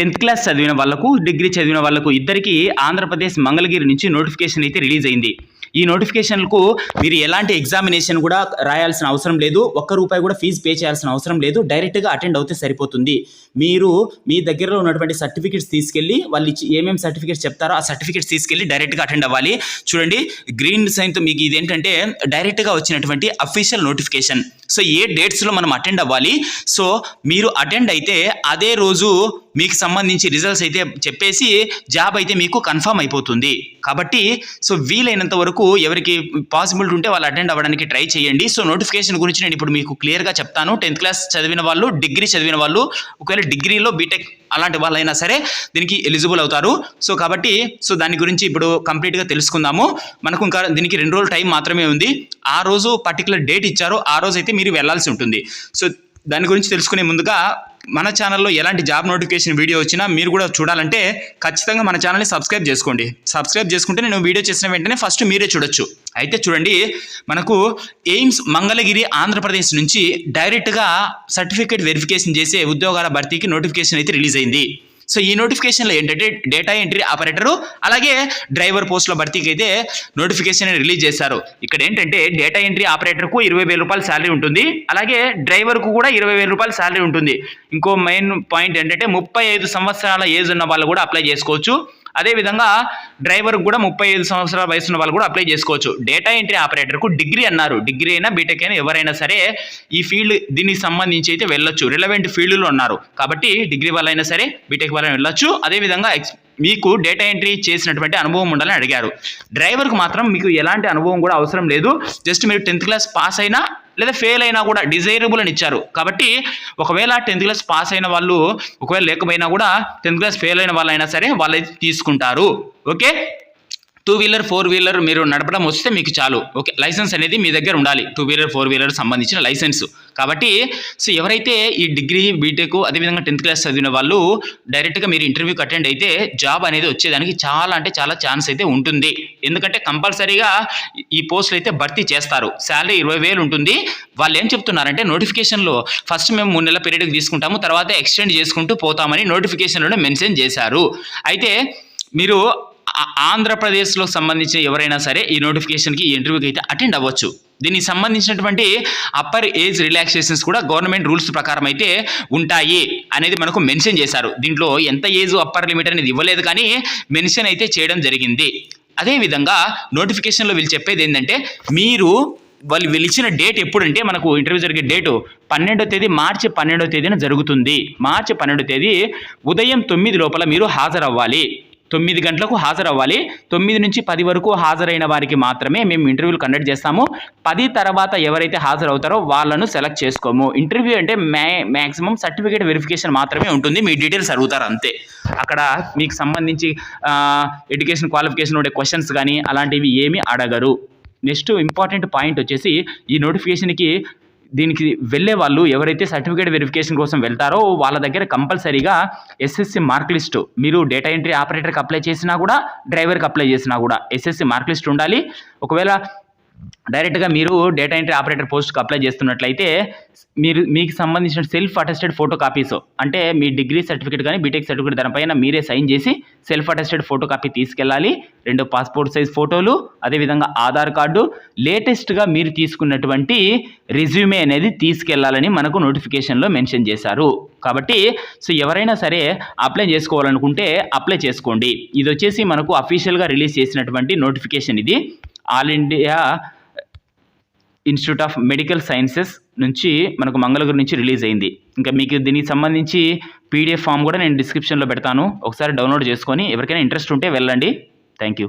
Tenth class చదివిన వాళ్ళకు degree చదివిన వాళ్ళకు ఇద్దరికీ ఆంధ్రప్రదేశ్ మంగళగిరి నుంచి నోటిఫికేషన్ అయితే రిలీజ్ అయింది. ఈ నోటిఫికేషన్లకు మీరు ఎలాంటి ఎగ్జామినేషన్ కూడా రాయాల్సిన అవసరం లేదు. ఒక్క రూపాయి కూడా ఫీజు పే చేయాల్సిన అవసరం లేదు. డైరెక్ట్గా అటెండ్ అవుతే సరిపోతుంది. మీరు మీ దగ్గరలో ఉన్నటువంటి సర్టిఫికేట్స్ తీసుకెళ్ళి వాళ్ళు ఇచ్చి ఏమేమి సర్టిఫికేట్స్ చెప్తారో ఆ సర్టిఫికేట్స్ తీసుకెళ్ళి డైరెక్ట్గా అటెండ్ అవ్వాలి. చూడండి గ్రీన్ సైన్తో మీకు ఇది ఏంటంటే డైరెక్ట్గా వచ్చినటువంటి అఫీషియల్ నోటిఫికేషన్. సో ఏ డేట్స్లో మనం అటెండ్ అవ్వాలి? సో మీరు అటెండ్ అయితే అదే రోజు మీకు సంబంధించి రిజల్ట్స్ అయితే చెప్పేసి జాబ్ అయితే మీకు కన్ఫర్మ్ అయిపోతుంది. కాబట్టి సో వీలైనంత వరకు ఎవరికి పాసిబిలిటీ ఉంటే వాళ్ళు అటెండ్ అవ్వడానికి ట్రై చేయండి. సో నోటిఫికేషన్ గురించి నేను ఇప్పుడు మీకు క్లియర్గా చెప్తాను. టెన్త్ క్లాస్ చదివిన వాళ్ళు డిగ్రీ చదివిన వాళ్ళు ఒకవేళ డిగ్రీలో బీటెక్ అలాంటి వాళ్ళైనా సరే దీనికి ఎలిజిబుల్ అవుతారు. సో కాబట్టి సో దాని గురించి ఇప్పుడు కంప్లీట్గా తెలుసుకుందాము. మనకు ఇంకా దీనికి రెండు రోజులు టైం మాత్రమే ఉంది. ఆ రోజు పర్టికులర్ డేట్ ఇచ్చారు. ఆ రోజు అయితే మీరు వెళ్ళాల్సి ఉంటుంది. సో దాని గురించి తెలుసుకునే ముందుగా మన ఛానల్లో ఎలాంటి జాబ్ నోటిఫికేషన్ వీడియో వచ్చినా మీరు కూడా చూడాలంటే ఖచ్చితంగా మన ఛానల్ని సబ్స్క్రైబ్ చేసుకోండి. సబ్స్క్రైబ్ చేసుకుంటే నేను వీడియో చేసిన వెంటనే ఫస్ట్ మీరే చూడొచ్చు. అయితే చూడండి మనకు ఎయిమ్స్ మంగళగిరి ఆంధ్రప్రదేశ్ నుంచి డైరెక్ట్గా సర్టిఫికేట్ వెరిఫికేషన్ చేసే ఉద్యోగాల భర్తీకి నోటిఫికేషన్ అయితే రిలీజ్ అయింది. సో ఈ నోటిఫికేషన్లో ఏంటంటే డేటా ఎంట్రీ ఆపరేటరు అలాగే డ్రైవర్ పోస్టుల భర్తీకి అయితే నోటిఫికేషన్ రిలీజ్ చేశారు. ఇక్కడ ఏంటంటే డేటా ఎంట్రీ ఆపరేటర్కు ఇరవై వేల రూపాయల శాలరీ ఉంటుంది అలాగే డ్రైవర్కు కూడా ఇరవై వేల రూపాయల శాలరీ ఉంటుంది. ఇంకో మెయిన్ పాయింట్ ఏంటంటే ముప్పై ఐదు సంవత్సరాల ఏజ్ ఉన్న వాళ్ళు కూడా అప్లై చేసుకోవచ్చు. అదేవిధంగా డ్రైవర్కి కూడా ముప్పై ఐదు సంవత్సరాల వయసు ఉన్న వాళ్ళు కూడా అప్లై చేసుకోవచ్చు. డేటా ఎంట్రీ ఆపరేటర్కు డిగ్రీ అన్నారు. డిగ్రీ అయినా బీటెక్ అయినా ఎవరైనా సరే ఈ ఫీల్డ్ దీనికి సంబంధించి అయితే వెళ్ళొచ్చు. రిలవెంట్ ఫీల్డ్లో ఉన్నారు. కాబట్టి డిగ్రీ వాళ్ళైనా సరే బీటెక్ వాళ్ళైనా వెళ్ళొచ్చు. అదేవిధంగా ఎక్స్ మీకు డేటా ఎంట్రీ చేసినటువంటి అనుభవం ఉండాలని అడిగారు. డ్రైవర్కు మాత్రం మీకు ఎలాంటి అనుభవం కూడా అవసరం లేదు. జస్ట్ మీరు టెన్త్ క్లాస్ పాస్ అయినా లేదా ఫెయిల్ అయినా కూడా డిజైరబుల్ అని ఇచ్చారు. కాబట్టి ఒకవేళ టెన్త్ క్లాస్ పాస్ అయిన వాళ్ళు ఒకవేళ లేకపోయినా కూడా టెన్త్ క్లాస్ ఫెయిల్ అయిన వాళ్ళైనా సరే వాళ్ళైతే తీసుకుంటారు. Okay? Two wheeler four wheeler మీరు నడపడం వస్తే మీకు చాలు. ఓకే? లైసెన్స్ అనేది మీ దగ్గర ఉండాలి. టూ వీలర్ ఫోర్ వీలర్ సంబంధించిన లైసెన్స్ కాబట్టి సో ఎవరైతే ఈ డిగ్రీ బీటెక్ అదేవిధంగా టెన్త్ క్లాస్ చదివిన వాళ్ళు డైరెక్ట్గా మీరు ఇంటర్వ్యూకి అటెండ్ అయితే జాబ్ అనేది వచ్చేదానికి చాలా అంటే చాలా ఛాన్స్ అయితే ఉంటుంది. ఎందుకంటే కంపల్సరీగా ఈ పోస్టులు అయితే భర్తీ చేస్తారు. శాలరీ ఇరవై వేలు ఉంటుంది. వాళ్ళు ఏం చెప్తున్నారంటే నోటిఫికేషన్లో ఫస్ట్ మేము మూడు నెలల పీరియడ్కి తీసుకుంటాము తర్వాత ఎక్స్టెండ్ చేసుకుంటూ పోతామని నోటిఫికేషన్లోనే మెన్షన్ చేశారు. అయితే మీరు ఆంధ్రప్రదేశ్లో సంబంధించిన ఎవరైనా సరే ఈ నోటిఫికేషన్కి ఈ ఇంటర్వ్యూకి అయితే అటెండ్ అవ్వచ్చు. దీనికి సంబంధించినటువంటి అప్పర్ ఏజ్ రిలాక్సేషన్స్ కూడా గవర్నమెంట్ రూల్స్ ప్రకారం అయితే ఉంటాయి అనేది మనకు మెన్షన్ చేశారు. దీంట్లో ఎంత ఏజ్ అప్పర్ లిమిట్ అనేది ఇవ్వలేదు కానీ మెన్షన్ అయితే చేయడం జరిగింది. అదేవిధంగా నోటిఫికేషన్లో వీళ్ళు చెప్పేది ఏంటంటే మీరు వాళ్ళు పిలిచిన డేట్ ఎప్పుడంటే మనకు ఇంటర్వ్యూ జరిగే డేటు పన్నెండో తేదీ మార్చి పన్నెండో తేదీన జరుగుతుంది. మార్చి పన్నెండో తేదీ ఉదయం తొమ్మిది లోపల మీరు హాజరవ్వాలి. తొమ్మిది గంటలకు హాజరవ్వాలి. తొమ్మిది నుంచి పది వరకు హాజరైన వారికి మాత్రమే మేము ఇంటర్వ్యూలు కండక్ట్ చేస్తాము. పది తర్వాత ఎవరైతే హాజరవుతారో వాళ్ళను సెలెక్ట్ చేసుకోము. ఇంటర్వ్యూ అంటే మ్యా మ్యాక్సిమం సర్టిఫికేట్ వెరిఫికేషన్ మాత్రమే ఉంటుంది. మీ డీటెయిల్స్ అడుగుతారు అంతే. అక్కడ మీకు సంబంధించి ఎడ్యుకేషన్ క్వాలిఫికేషన్ ఉండే క్వశ్చన్స్ కానీ అలాంటివి ఏమీ అడగరు. నెక్స్ట్ ఇంపార్టెంట్ పాయింట్ వచ్చేసి ఈ నోటిఫికేషన్కి దీనికి వెళ్ళే వాళ్ళు ఎవరైతే సర్టిఫికేట్ వెరిఫికేషన్ కోసం వెళ్తారో వాళ్ళ దగ్గర కంపల్సరీగా ఎస్ఎస్సి మార్క్ లిస్ట్ మీరు డేటా ఎంట్రీ ఆపరేటర్కి అప్లై చేసినా కూడా డ్రైవర్కి అప్లై చేసినా కూడా ఎస్ఎస్సి మార్క్ లిస్ట్ ఉండాలి. ఒకవేళ డైరెక్ట్గా మీరు డేటా ఎంట్రీ ఆపరేటర్ పోస్ట్కి అప్లై చేస్తున్నట్లయితే మీరు మీకు సంబంధించిన సెల్ఫ్ అటెస్టెడ్ ఫోటో కాపీస్ అంటే మీ డిగ్రీ సర్టిఫికేట్ కానీ బీటెక్ సర్టిఫికేట్ దానిపైన మీరే సైన్ చేసి సెల్ఫ్ అటెస్టెడ్ ఫోటో కాపీ తీసుకెళ్ళాలి. రెండు పాస్పోర్ట్ సైజ్ ఫోటోలు అదేవిధంగా ఆధార్ కార్డు. లేటెస్ట్గా మీరు తీసుకున్నటువంటి రెజ్యూమే అనేది తీసుకెళ్ళాలని మనకు నోటిఫికేషన్లో మెన్షన్ చేశారు. కాబట్టి సో ఎవరైనా సరే అప్లై చేసుకోవాలనుకుంటే అప్లై చేసుకోండి. ఇది వచ్చేసి మనకు అఫీషియల్గా రిలీజ్ చేసినటువంటి నోటిఫికేషన్ ఇది. All India Institute of Medical Sciences నుంచి మనకు మంగళగిరి నుంచి రిలీజ్ అయింది. ఇంకా మీకు దీనికి సంబంధించి పీడిఎఫ్ ఫామ్ కూడా నేను డిస్క్రిప్షన్లో పెడతాను. ఒకసారి డౌన్లోడ్ చేసుకొని ఎవరికైనా ఇంట్రెస్ట్ ఉంటే వెళ్ళండి. Thank you.